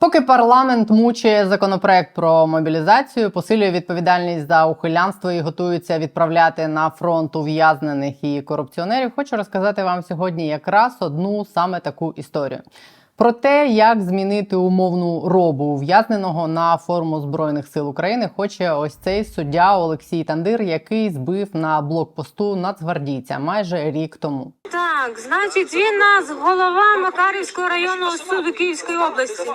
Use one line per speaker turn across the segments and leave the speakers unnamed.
Поки парламент мучує законопроект про мобілізацію, посилює відповідальність за ухилянство і готується відправляти на фронт ув'язнених і корупціонерів, хочу розказати вам сьогодні якраз одну саме таку історію. Про те, як змінити умовну робу ув'язненого на форму збройних сил України, хоче ось цей суддя Олексій Тандир, який збив на блокпосту нацгвардійця майже рік тому.
Так, значить, він нас голова Макарівського районного суду Київської області.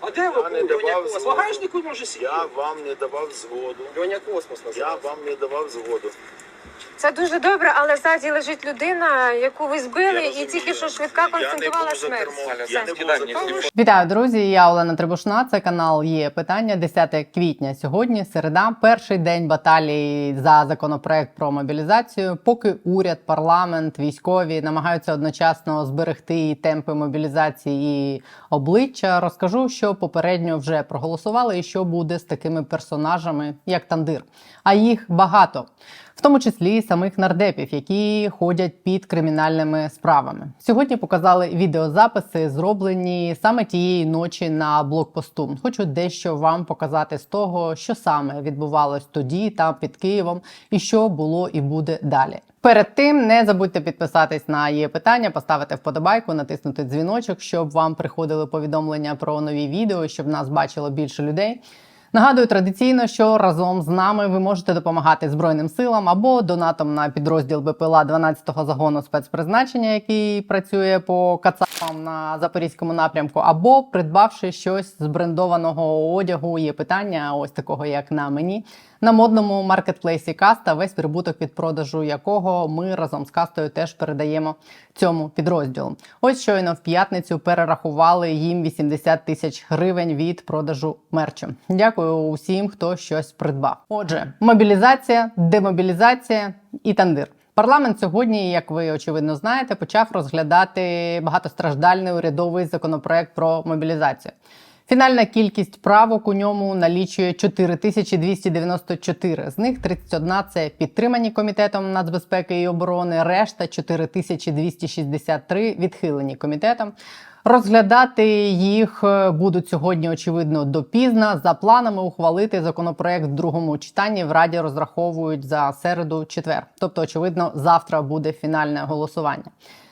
А де ви
не
були?
давав
Космос? Багажнику може сидіти?
Я вам не давав згоду.
Льоня Космос
Я вам не давав згоду.
Це дуже добре, але ззаді лежить людина, яку ви збили, і тільки що швидка концентрувала смерть.
Я не був за
мені.
Вітаю, друзі! Я Олена Трибушна. Це канал є питання. 10 квітня. Сьогодні середа, перший день баталії за законопроект про мобілізацію. Поки уряд, парламент, військові намагаються одночасно зберегти і темпи мобілізації і обличчя. Розкажу, що попередньо вже проголосували, і що буде з такими персонажами, як Тандир. А їх багато. В тому числі самих нардепів, які ходять під кримінальними справами. Сьогодні показали відеозаписи, зроблені саме тієї ночі на блокпосту. Хочу дещо вам показати з того, що саме відбувалось тоді, там під Києвом, і що було і буде далі. Перед тим не забудьте підписатись на є питання, поставити вподобайку, натиснути дзвіночок, щоб вам приходили повідомлення про нові відео, щоб нас бачило більше людей. Нагадую традиційно, що разом з нами ви можете допомагати Збройним силам або донатом на підрозділ БПЛА 12-го загону спецпризначення, який працює по кацапам на запорізькому напрямку, або придбавши щось з брендованого одягу. Є питання, ось такого як на мені. На модному маркетплейсі Каста весь прибуток від продажу якого ми разом з кастою теж передаємо цьому підрозділу. Ось щойно в п'ятницю перерахували їм 80 тисяч гривень від продажу мерчу. Дякую усім, хто щось придбав. Отже, мобілізація, демобілізація і тандир. Парламент сьогодні, як ви очевидно знаєте, почав розглядати багатостраждальний урядовий законопроект про мобілізацію. Фінальна кількість правок у ньому налічує 4294. З них 31 – це підтримані комітетом нацбезпеки і оборони. Решта 4263 відхилені комітетом. Розглядати їх е, будуть сьогодні, очевидно, допізно. За планами ухвалити законопроект в другому читанні в раді розраховують за середу четвер. Тобто, очевидно, завтра буде фінальне голосування.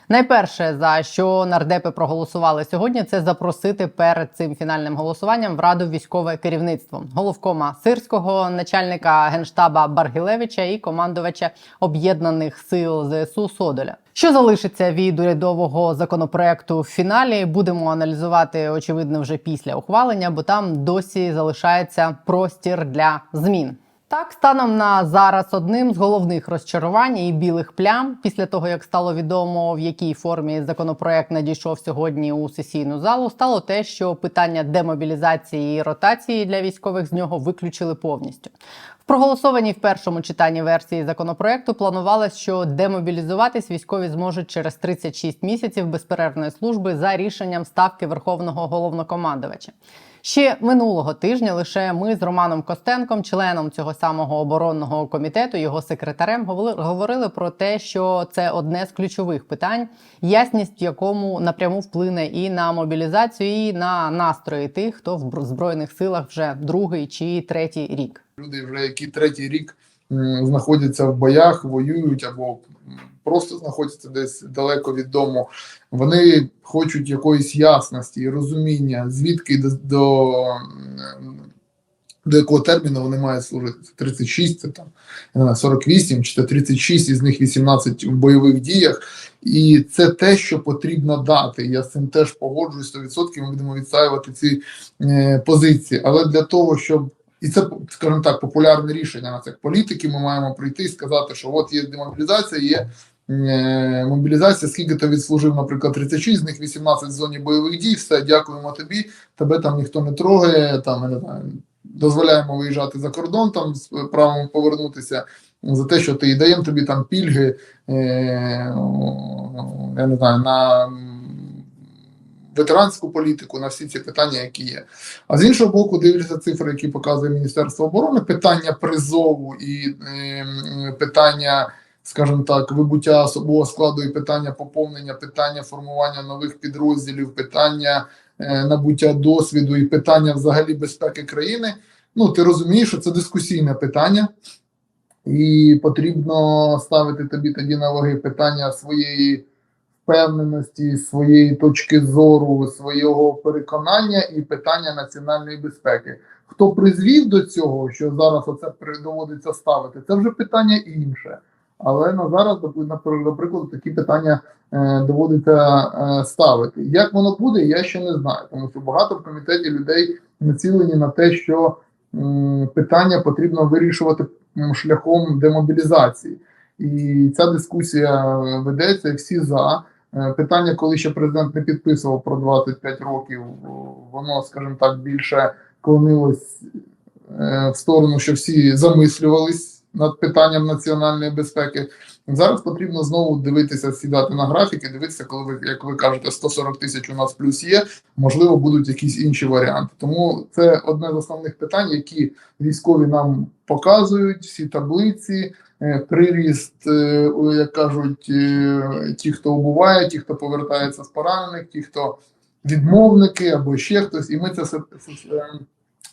Найперше, за що нардепи проголосували сьогодні, це запросити перед цим фінальним голосуванням в раду військове керівництво головкома сирського, начальника генштаба Баргілевича і командувача об'єднаних сил ЗСУ Содоля. Що залишиться від урядового законопроекту в фіналі, будемо аналізувати очевидно вже після ухвалення, бо там досі залишається простір для змін. Так, станом на зараз одним з головних розчарувань і білих плям після того, як стало відомо, в якій формі законопроект надійшов сьогодні у сесійну залу, стало те, що питання демобілізації і ротації для військових з нього виключили повністю. В проголосованій в першому читанні версії законопроекту планувалось, що демобілізуватись військові зможуть через 36 місяців безперервної служби за рішенням ставки верховного головнокомандувача. Ще минулого тижня лише ми з Романом Костенком, членом цього самого оборонного комітету, його секретарем, говорили- про те, що це одне з ключових питань, ясність в якому напряму вплине і на мобілізацію, і на настрої тих, хто в збройних силах вже другий чи третій рік.
люди, вже які третій рік знаходяться в боях, воюють або просто знаходяться десь далеко від дому. Вони хочуть якоїсь ясності і розуміння, звідки до, до, до якого терміну вони мають служити. Це 36, це там я не знаю, 48 чи то 36, із них 18 в бойових діях. І це те, що потрібно дати. Я з цим теж погоджуюсь 100%, Ми будемо відсаювати ці е, позиції. Але для того, щоб і це, скажімо так, популярне рішення нас як політики. Ми маємо прийти і сказати, що от є демобілізація, є мобілізація. Скільки ти відслужив, наприклад, 36, з них 18 в зоні бойових дій. Все, дякуємо тобі. Тебе там ніхто не трогає. Там не знаю, дозволяємо виїжджати за кордон там з правом повернутися. За те, що ти і даємо тобі там пільги, е, я не знаю, на ветеранську політику, на всі ці питання, які є. А з іншого боку, дивляться цифри, які показує Міністерство оборони, питання призову і е, питання, скажімо так, вибуття особового складу і питання поповнення, питання формування нових підрозділів, питання е, набуття досвіду і питання взагалі безпеки країни. Ну, ти розумієш, що це дискусійне питання, і потрібно ставити тобі тоді на ваги питання своєї впевненості, своєї точки зору, свого переконання і питання національної безпеки. Хто призвів до цього, що зараз оце доводиться ставити, це вже питання інше. Але на зараз, наприклад, такі питання е, доводиться е, ставити. Як воно буде, я ще не знаю, тому що багато в комітеті людей націлені на те, що питання потрібно вирішувати шляхом демобілізації. І ця дискусія ведеться, всі за. Е, Питання, коли ще президент не підписував про 25 років, воно, скажімо так, більше клонилось в сторону, що всі замислювались над питанням національної безпеки. Зараз потрібно знову дивитися, сідати на графіки, дивитися, коли ви, як ви кажете, 140 тисяч у нас плюс є, можливо, будуть якісь інші варіанти. Тому це одне з основних питань, які військові нам показують, всі таблиці, е, приріст, е, як кажуть, е, ті, хто убуває, ті, хто повертається з поранених, ті, хто відмовники або ще хтось, і ми це все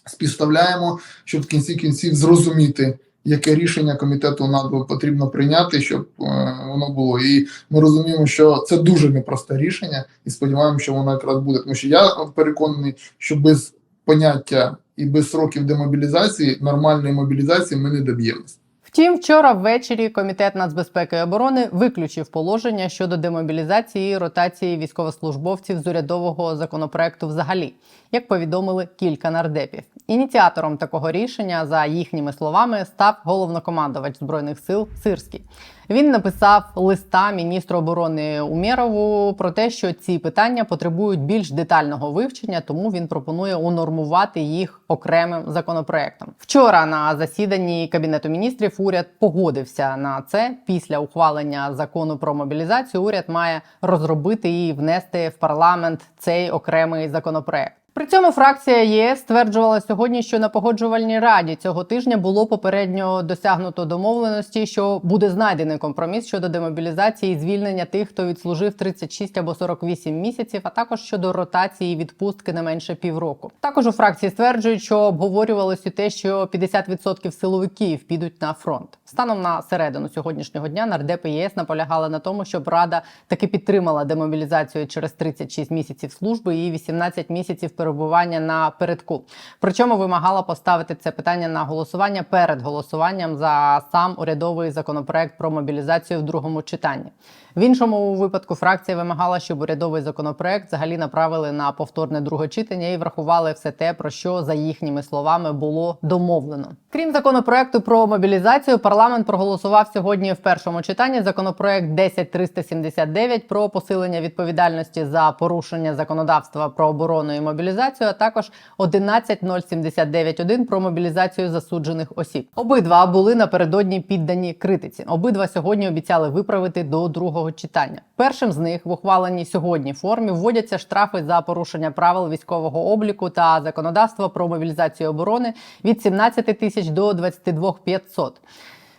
співставляємо, щоб в кінці кінців зрозуміти, яке рішення комітету НАТО потрібно прийняти, щоб е, воно було. І ми розуміємо, що це дуже непросте рішення, і сподіваємося, що воно якраз буде. Тому що я переконаний, що без поняття і без сроків демобілізації нормальної мобілізації ми не доб'ємося.
Втім, вчора ввечері комітет нацбезпеки і оборони виключив положення щодо демобілізації і ротації військовослужбовців з урядового законопроекту взагалі, як повідомили кілька нардепів. Ініціатором такого рішення, за їхніми словами, став головнокомандувач збройних сил Сирський. Він написав листа міністру оборони Умєрову про те, що ці питання потребують більш детального вивчення, тому він пропонує унормувати їх окремим законопроектом. Вчора на засіданні кабінету міністрів уряд погодився на це. Після ухвалення закону про мобілізацію уряд має розробити і внести в парламент цей окремий законопроект. При цьому фракція ЄС стверджувала сьогодні, що на погоджувальній раді цього тижня було попередньо досягнуто домовленості, що буде знайдений компроміс щодо демобілізації і звільнення тих, хто відслужив 36 або 48 місяців, а також щодо ротації відпустки не менше півроку. Також у фракції стверджують, що обговорювалось і те, що 50% силовиків підуть на фронт. Станом на середину сьогоднішнього дня нардепи ЄС наполягали на тому, щоб Рада таки підтримала демобілізацію через 36 місяців служби і 18 місяців перебування на передку. Причому вимагала поставити це питання на голосування перед голосуванням за сам урядовий законопроект про мобілізацію в другому читанні. В іншому випадку фракція вимагала, щоб урядовий законопроект взагалі направили на повторне друге читання і врахували все те, про що за їхніми словами було домовлено. Крім законопроекту про мобілізацію, парламент проголосував сьогодні в першому читанні законопроект 10379 про посилення відповідальності за порушення законодавства про оборону і мобілізацію, а також 11079.1 про мобілізацію засуджених осіб. Обидва були напередодні піддані критиці. Обидва сьогодні обіцяли виправити до другого читання. Першим з них в ухваленій сьогодні формі вводяться штрафи за порушення правил військового обліку та законодавства про мобілізацію оборони від 17 тисяч до 22 500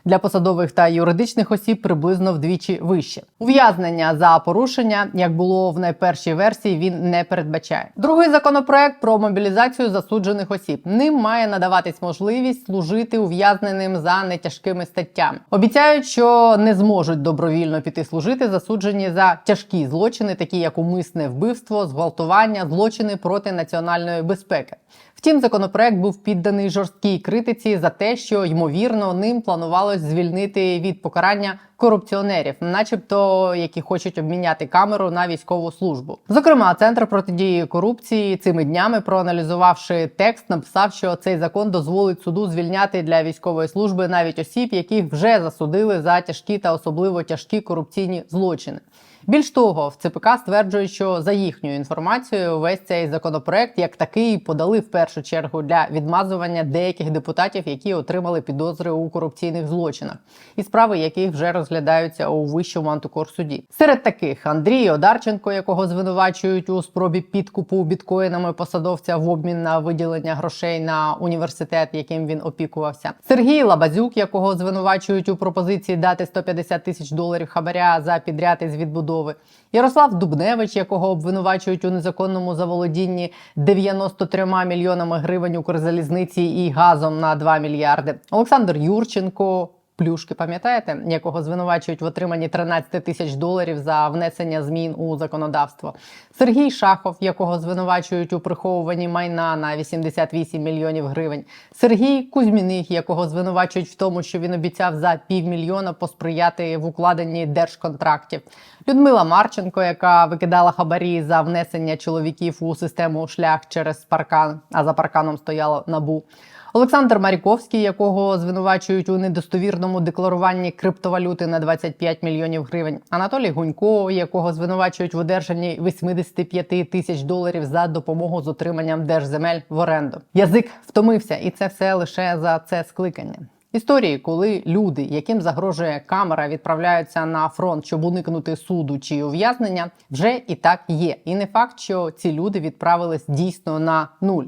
для посадових та юридичних осіб приблизно вдвічі вище. Ув'язнення за порушення, як було в найпершій версії, він не передбачає. Другий законопроект про мобілізацію засуджених осіб. Ним має надаватись можливість служити ув'язненим за нетяжкими статтями. Обіцяють, що не зможуть добровільно піти служити засуджені за тяжкі злочини, такі як умисне вбивство, зґвалтування, злочини проти національної безпеки. Втім, законопроект був підданий жорсткій критиці за те, що ймовірно ним планувалось звільнити від покарання корупціонерів, начебто які хочуть обміняти камеру на військову службу. Зокрема, центр протидії корупції цими днями, проаналізувавши текст, написав, що цей закон дозволить суду звільняти для військової служби навіть осіб, яких вже засудили за тяжкі та особливо тяжкі корупційні злочини. Більш того, в ЦПК стверджують, що за їхньою інформацією весь цей законопроект як такий подали в першу чергу для відмазування деяких депутатів, які отримали підозри у корупційних злочинах, і справи яких вже розглядаються у вищому антикорсуді. Серед таких Андрій Одарченко, якого звинувачують у спробі підкупу біткоїнами посадовця в обмін на виділення грошей на університет, яким він опікувався. Сергій Лабазюк, якого звинувачують у пропозиції дати 150 тисяч доларів хабаря за підряд із відбудови забудови. Ярослав Дубневич, якого обвинувачують у незаконному заволодінні 93 мільйонами гривень Укрзалізниці і газом на 2 мільярди. Олександр Юрченко. Плюшки, пам'ятаєте, якого звинувачують в отриманні 13 тисяч доларів за внесення змін у законодавство. Сергій Шахов, якого звинувачують у приховуванні майна на 88 мільйонів гривень. Сергій Кузьміних, якого звинувачують в тому, що він обіцяв за півмільйона посприяти в укладенні держконтрактів. Людмила Марченко, яка викидала хабарі за внесення чоловіків у систему шлях через паркан, а за парканом стояло набу. Олександр Маріковський, якого звинувачують у недостовірному декларуванні криптовалюти на 25 мільйонів гривень. Анатолій Гунько, якого звинувачують в одержанні 85 тисяч доларів за допомогу з отриманням держземель в оренду. Язик втомився, і це все лише за це скликання. Історії, коли люди, яким загрожує камера, відправляються на фронт, щоб уникнути суду чи ув'язнення, вже і так є. І не факт, що ці люди відправились дійсно на нуль.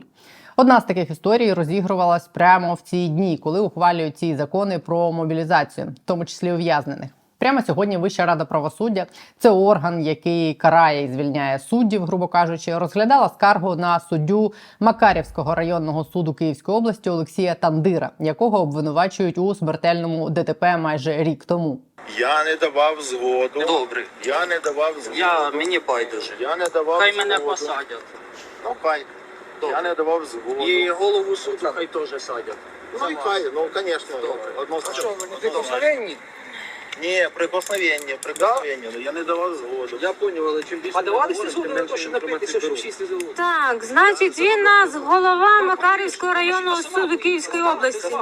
Одна з таких історій розігрувалась прямо в ці дні, коли ухвалюють ці закони про мобілізацію, в тому числі ув'язнених. Прямо сьогодні Вища рада правосуддя це орган, який карає і звільняє суддів, грубо кажучи, розглядала скаргу на суддю Макарівського районного суду Київської області Олексія Тандира, якого обвинувачують у смертельному ДТП майже рік тому.
Я не давав згоду.
Добре.
Я не давав згоду.
Я мені байдуже.
Я не давав
Хай
згоду.
мене посадять.
Ну хай. Я не давав згоду.
І голову суду хай теж садять.
Ну і хай, ну звісно, однозначно.
Прикосновенні?
Ні, прикосновення, прикосновення. Я не давав згоду.
Я поняв, але чим більше...
А давалися згоди на те, що напитися, щоб сісти за руль?
Так, значить, він нас голова Макарівського районного суду Київської області.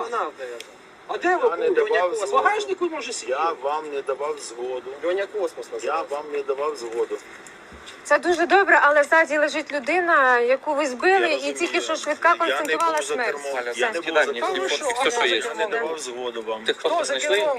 А де ви
Я
були?
давав
В
згоду.
багажнику може сидіти?
Я вам не давав згоду.
Льоня Космос
Я вам не давав згоду.
Це дуже добре, але ззаді лежить людина, яку ви збили,
Я
і
розумію.
тільки що швидка
Я не за
смерть.
кермом.
Все.
Не був
Кидай мені
кермом.
всі фотки, все, що є.
не давав згоду вам.
Хто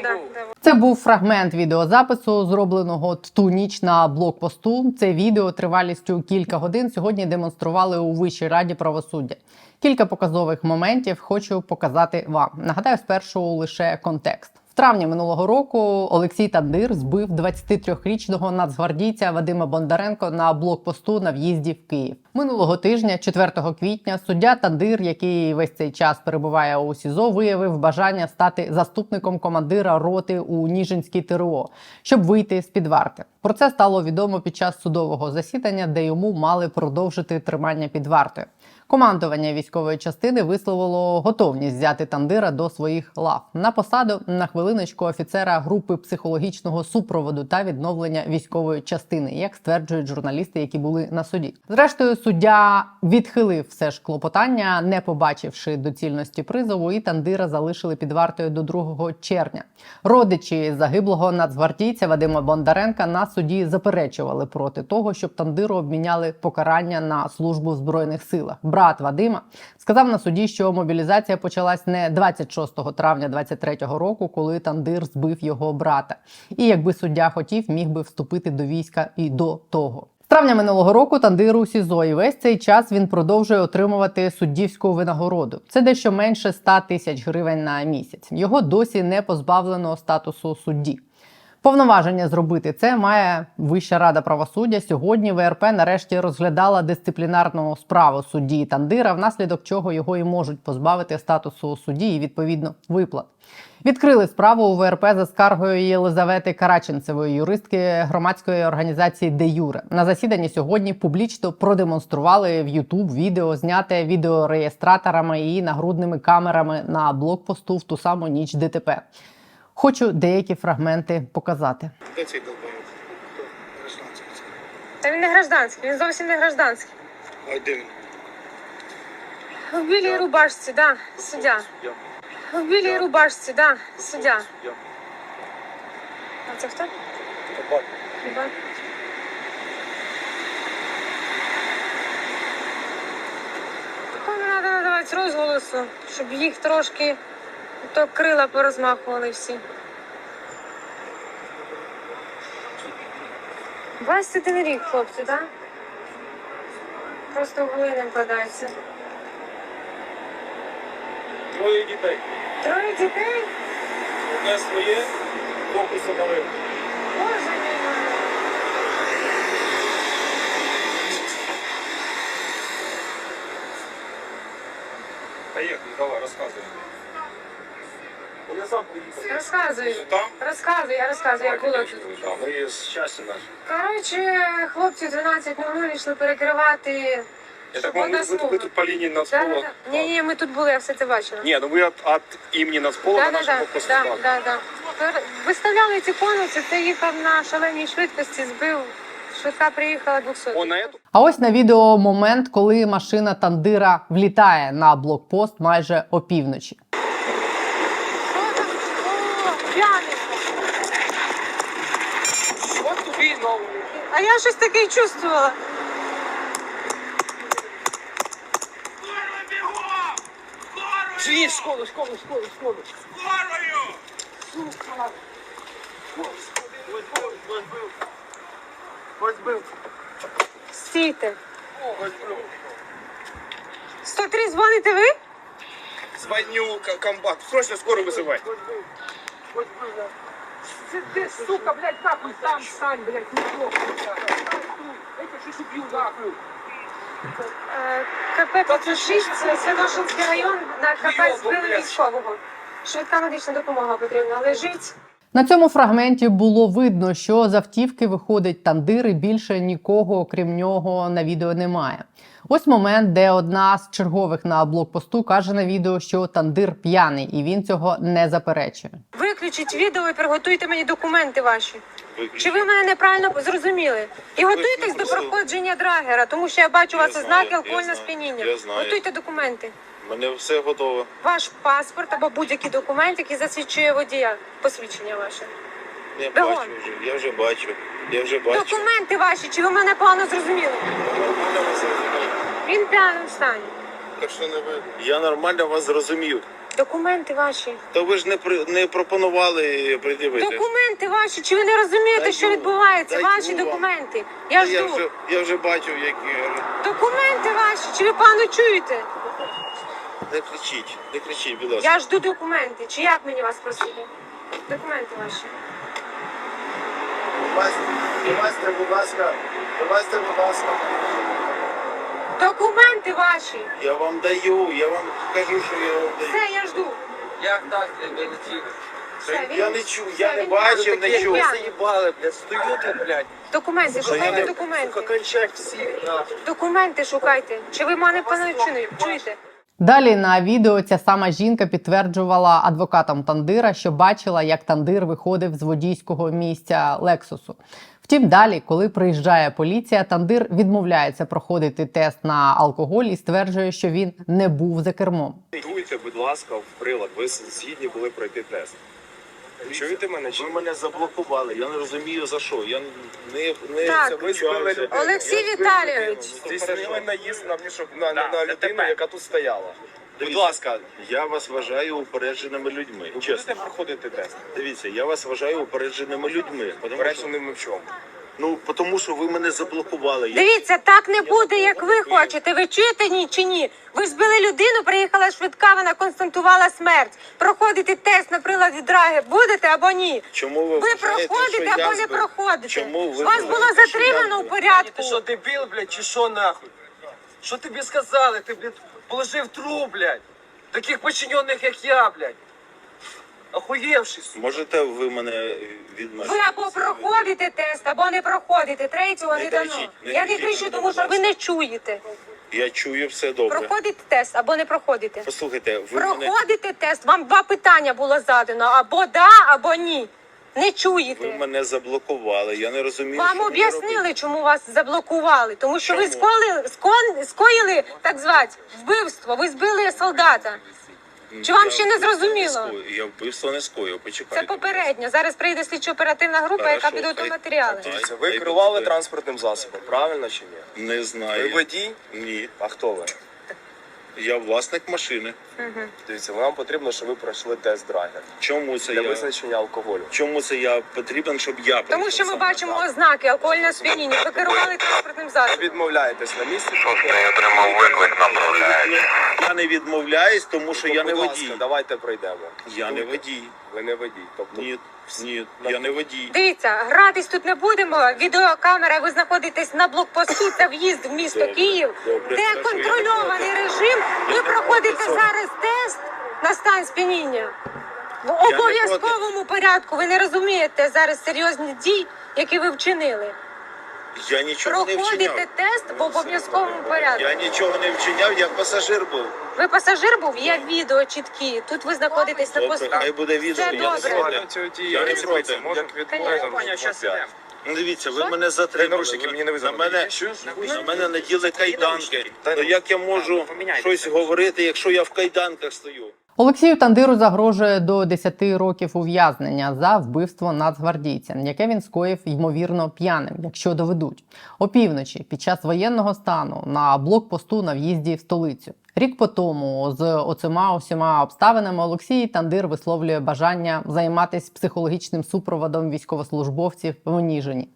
Да.
Це був фрагмент відеозапису, зробленого в ту ніч на блокпосту. Це відео тривалістю кілька годин сьогодні демонстрували у Вищій раді правосуддя. Кілька показових моментів хочу показати вам. Нагадаю, спершу лише контекст. Травні минулого року Олексій Тандир збив 23-річного нацгвардійця Вадима Бондаренко на блокпосту на в'їзді в Київ. Минулого тижня, 4 квітня, суддя Тандир, який весь цей час перебуває у СІЗО, виявив бажання стати заступником командира роти у Ніжинській ТРО, щоб вийти з під варти. Про це стало відомо під час судового засідання, де йому мали продовжити тримання під вартою. Командування військової частини висловило готовність взяти Тандира до своїх лав на посаду на хвилиночку офіцера групи психологічного супроводу та відновлення військової частини, як стверджують журналісти, які були на суді. Зрештою, суддя відхилив все ж клопотання, не побачивши доцільності призову, і Тандира залишили під вартою до 2 червня. Родичі загиблого нацгвардійця Вадима Бондаренка на суді заперечували проти того, щоб Тандиру обміняли покарання на службу в збройних силах. Брат Вадима сказав на суді, що мобілізація почалась не 26 травня 23-го року, коли Тандир збив його брата. І якби суддя хотів, міг би вступити до війська і до того. З травня минулого року Тандир у СІЗО, і весь цей час він продовжує отримувати суддівську винагороду. Це дещо менше 100 тисяч гривень на місяць. Його досі не позбавлено статусу судді. Повноваження зробити це має Вища рада правосуддя. Сьогодні ВРП нарешті розглядала дисциплінарну справу судді Тандира, внаслідок чого його і можуть позбавити статусу судді і відповідно виплат. Відкрили справу у ВРП за скаргою Єлизавети Караченцевої, юристки громадської організації Де Юре. На засіданні сьогодні публічно продемонстрували в YouTube відео, зняте відеореєстраторами і нагрудними камерами на блокпосту в ту саму ніч ДТП. Хочу деякі фрагменти показати.
Де цей долбоєб?
Та він не гражданський, він зовсім не гражданський.
А де він?
В білій рубашці, да, суддя. В білій рубашці, да, суддя. А це хто? Хіба? Такому треба надавати розголосу, щоб їх трошки то крила порозмахували всі. один рік, хлопці, так? Да? Просто в голові не.
Троє дітей.
Троє дітей?
Одне своє, доки самовив.
Боже мій.
Поехали, давай, рассказывай. Я сам приехал.
Розказуй.
Там?
Розказуй, я розказую, як було тут.
Да, мы с счастья наши.
Коротше, хлопці 12.00 йшли перекривати.
Я
Щоб
так понял,
одна
вы, вы
смуга.
тут по линии
Да,
нацпола.
да, да. Ні, ні, ми тут були, я все це бачила.
Не, ну вы от, от имени нацпола
Да,
на
да,
наш
да,
блокпост.
да,
Так.
да, да. Пер- Виставляли ці конуси, це їхав на шаленій швидкості, збив. Швидка приїхала 200.
О, на эту?
А ось на відео момент, коли машина тандира влітає на блокпост майже опівночі.
От тобі нову.
А я щось таке чувствувала.
Жені, шкоду, шкоду, шкоду, шкоду.
Стійте. 103 дзвоните ви?
Звоню, комбат. Срочно скорую вызывай.
Сиди, сука, блядь, нахуй, сам стань, блядь, не плохо, блядь. Я тебя сейчас убью, нахуй.
Е, КП 506, це Святошинський район, на КП збили військового. Швидка медична допомога потрібна. Лежить.
На цьому фрагменті було видно, що з автівки виходить тандир, і більше нікого, окрім нього, на відео немає. Ось момент, де одна з чергових на блокпосту каже на відео, що тандир п'яний, і він цього не заперечує.
Виключіть відео і приготуйте мені документи ваші. Чи ви мене неправильно зрозуміли? І готуйтесь до проходження драгера, тому що я бачу у
Я
вас ознаки
я
алкогольного сп'яніння. Готуйте документи.
Мене все готове.
Ваш паспорт або будь-який документ, який засвідчує водія, посвідчення ваше.
Я
Бігом.
бачу вже, я вже бачу. Я вже бачу.
Документи ваші, чи ви мене погано зрозуміли?
Нормально вас зрозумів.
Він в п'яному стані.
Так що не ви. Я нормально вас зрозумів.
Документи ваші.
То ви ж не при не пропонували придивити.
Документи ваші, чи ви не розумієте,
Даю
що
вам,
відбувається?
даю
Ваші
вам.
документи.
Та
Я
я вже я вже бачу, як
Документи ваші, чи ви погано чуєте?
Не кричіть, не кричіть, будь ласка.
Я жду документи. Чи як мені вас просити? Документи ваші.
Давайте, будь ласка, давайте, будь ласка.
Документи ваші.
Я вам даю, я вам кажу, що я вам даю.
Все, я жду.
Як так, я не ті?
Все, він-
Я не чую,
все,
я не
він
бачив, не чув.
п'яний.
Заїбали, блядь, стою тут, блядь.
Документи, шукайте документи.
Кончать всіх, нахуй.
Документи шукайте. Чи ви мене погано чуєте?
Далі на відео ця сама жінка підтверджувала адвокатам Тандира, що бачила, як Тандир виходив з водійського місця Лексусу. Втім, далі, коли приїжджає поліція, Тандир відмовляється проходити тест на алкоголь і стверджує, що він не був за кермом.
Дуйте, будь ласка, в прилад. Ви згідні були пройти тест. Чуєте мене? Чи
Ви мене заблокували, я не розумію за що. Я не, не
Так.
це
ви збили
вивчався.
людину?
Олексій Віталійович.
здійснили наїзд на, мішок- на, на,
Да,
на людину,
тепер.
яка тут стояла? Будь
Дивіться,
ласка,
Я вас вважаю упередженими людьми.
ви
Чесно.
будете проходити тест?
Дивіться, я вас вважаю упередженими людьми. Тому що,
Упередженими в чому?
Ну, тому що ви мене заблокували. Я-
Дивіться, так не буде, як ви хочете. Ви чуєте ні чи ні? Ви збили людину, приїхала швидка, вона констатувала смерть. Проходите тест на приладі драги будете або ні?
Чому ви,
Ви
вважаєте,
проходите
що я
або не
збив?
проходите.
Чому ви
Вас було
вважаєте, що я
затримано у
збив?
порядку.
Ти що, дебіл, блядь, чи що нахуй? Що тобі сказали? Ти, блядь, положив труп, блядь. Таких подчинених, як я, блядь. Охуєвший, сука.
Можете ви мене від мене?
Ви або проходите тест, або не проходите. Третього
Не
не дано.
кричіть, не
Я не
кричіть,
кричу, тому що ви не чуєте.
Я чую все добре.
Проходите тест або не проходите.
Послухайте, ви мене
Проходите тест. Вам два питання було задано: або да, або ні. Не
ви
чуєте.
мене заблокували. Я не розумію.
Вам
що мені
об'яснили, чому вас заблокували. Тому що ви
Чому?
скоїли, скон, скоїли так звати вбивство. Ви збили солдата. Чи вам
Я
ще не зрозуміло?
Я вбивство не скоїв.
Це
Почекайте.
попередньо. Зараз прийде слідчо-оперативна група, яка
Хорошо,
підготує матеріали.
Дивіться, ви керували транспортним засобом, правильно чи ні?
Не знаю.
Ви водій?
Ні.
А хто ви?
Я власник машини.
Дивіться, вам потрібно, щоб ви пройшли тест драгер
Чому це
для
я?
визначення алкоголю.
Чому це я потрібен, щоб я
Тому
пройшов
що ми
саме
бачимо
так?
ознаки алкогольного сп'яніння. Ви керували транспортним
Ви
засобом.
відмовляєтесь на місці?
отримав виклик, направляється. Я не відмовляюсь, тому що
Ну,
я не
будь ласка,
водій.
Давайте пройдемо.
Я не водій.
Ви не водій. Тобто
Ні, ні, я не водій.
Дивіться, гратись тут не будемо. Відеокамера, ви знаходитесь на блокпосту. Це в'їзд в місто
Добре,
Київ,
добре,
де
хорошо, я
контрольований режим. Ви проходите зараз тест на стан сп'яніння. В обов'язковому порядку ви не розумієте зараз серйозні дій, які ви вчинили.
Я нічого не
Проходите тест в обов'язковому порядку.
Я нічого не вчиняв, я пасажир був.
Ви пасажир був, є відео чіткі. Тут ви знаходитесь на
Добре,
посту.
хай буде відео,
Це
я не
добре.
проти. Я не проти. Ну, Дивіться, ви мене затримали.
наручники мені не
на мене, на мене наділи кайданки. Ну як я можу щось говорити, якщо я в кайданках стою?
Олексію Тандиру загрожує до 10 років ув'язнення за вбивство нацгвардійця, яке він скоїв ймовірно п'яним, якщо доведуть. Опівночі під час воєнного стану на блокпосту на в'їзді в столицю. Рік по тому з оцима усіма обставинами Олексій Тандир висловлює бажання займатися психологічним супроводом військовослужбовців в Ніжині.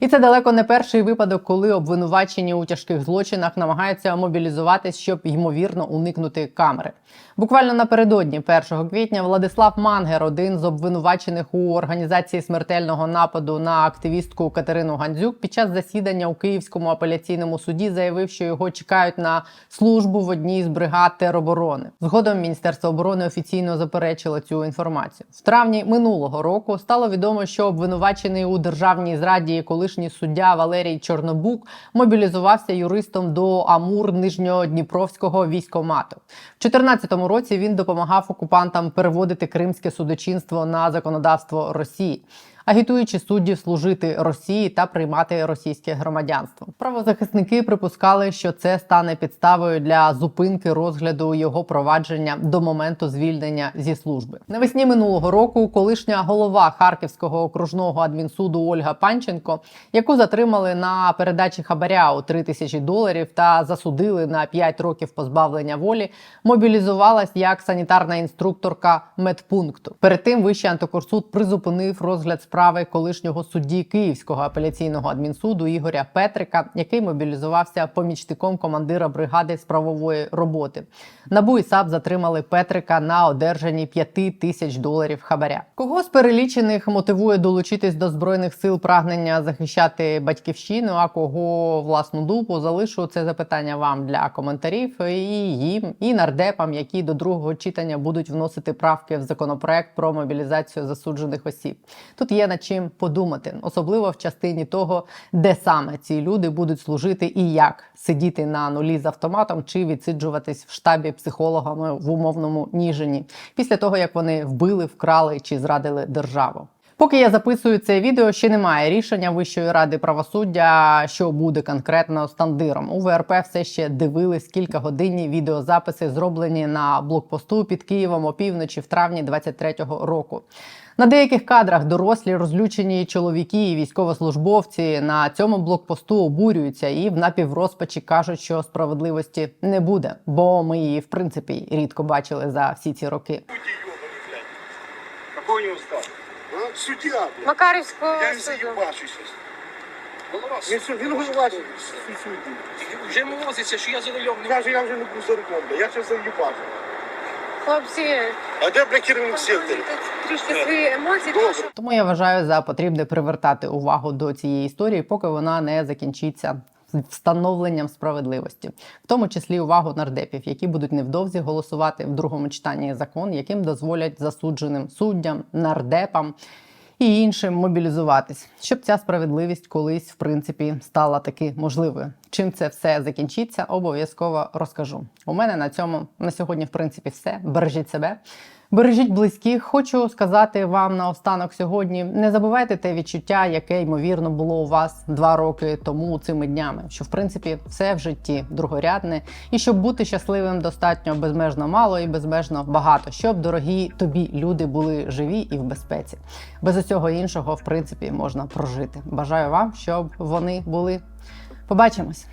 І це далеко не перший випадок, коли обвинувачені у тяжких злочинах намагаються мобілізуватись, щоб ймовірно уникнути камери. Буквально напередодні 1 квітня Владислав Мангер, один з обвинувачених у організації смертельного нападу на активістку Катерину Гандзюк, під час засідання у Київському апеляційному суді заявив, що його чекають на службу в одній з бригад тероборони. Згодом Міністерство оборони офіційно заперечило цю інформацію. В травні минулого року стало відомо, що обвинувачений у державній зраді колишній суддя Валерій Чорнобук мобілізувався юристом до Амур Нижньодніпровського військомату. В 2014 році він допомагав окупантам переводити кримське судочинство на законодавство Росії. Агітуючи суддів служити Росії та приймати російське громадянство, правозахисники припускали, що це стане підставою для зупинки розгляду його провадження до моменту звільнення зі служби. Навесні минулого року колишня голова Харківського окружного адмінсуду Ольга Панченко, яку затримали на передачі хабаря у 3 тисячі доларів та засудили на 5 років позбавлення волі, мобілізувалась як санітарна інструкторка медпункту. Перед тим Вищий антикорсуд призупинив розгляд справи колишнього судді Київського апеляційного адмінсуду Ігоря Петрика, який мобілізувався помічником командира бригади з правової роботи. Набу і САП затримали Петрика на одержанні 5 тисяч доларів хабаря. Кого з перелічених мотивує долучитись до збройних сил прагнення захищати батьківщину? А кого власну дупу залишу це запитання вам для коментарів і їм, і нардепам, які до другого читання будуть вносити правки в законопроект про мобілізацію засуджених осіб. Тут є над чим подумати, особливо в частині того, де саме ці люди будуть служити і як сидіти на нулі з автоматом чи відсиджуватись в штабі психологами в умовному ніжині після того, як вони вбили, вкрали чи зрадили державу. Поки я записую це відео, ще немає рішення Вищої ради правосуддя, що буде конкретно з тандиром. У ВРП все ще дивились кількагодинні відеозаписи, зроблені на блокпосту під Києвом опівночі в травні 23-го року. На деяких кадрах дорослі розлючені чоловіки і військовослужбовці на цьому блокпосту обурюються і в напіврозпачі кажуть, що справедливості не буде, бо ми її в принципі рідко бачили за всі ці роки.
Суддя.
Макарівського
Я
суду.
заїбачу щас.
Голова
Він судді.
Вже мовиться, що я за рулем не
Каже, я вже не буду за рулем. Я щас заїбачу.
Хлопці,
А де, блядь, керівник
трішки свої емоції,
Добре.
Тому я вважаю за потрібне привертати увагу до цієї історії, поки вона не закінчиться встановленням справедливості, в тому числі увагу нардепів, які будуть невдовзі голосувати в другому читанні закон, яким дозволять засудженим суддям, нардепам. І іншим мобілізуватись, щоб ця справедливість колись в принципі стала таки можливою. Чим це все закінчиться, обов'язково розкажу. У мене на цьому на сьогодні, в принципі, все. Бережіть себе, бережіть близьких. Хочу сказати вам наостанок сьогодні: не забувайте те відчуття, яке ймовірно було у вас два роки тому цими днями. Що в принципі все в житті другорядне, і щоб бути щасливим, достатньо безмежно мало і безмежно багато, щоб дорогі тобі люди були живі і в безпеці. Без усього іншого, в принципі, можна прожити. Бажаю вам, щоб вони були. Побачимось.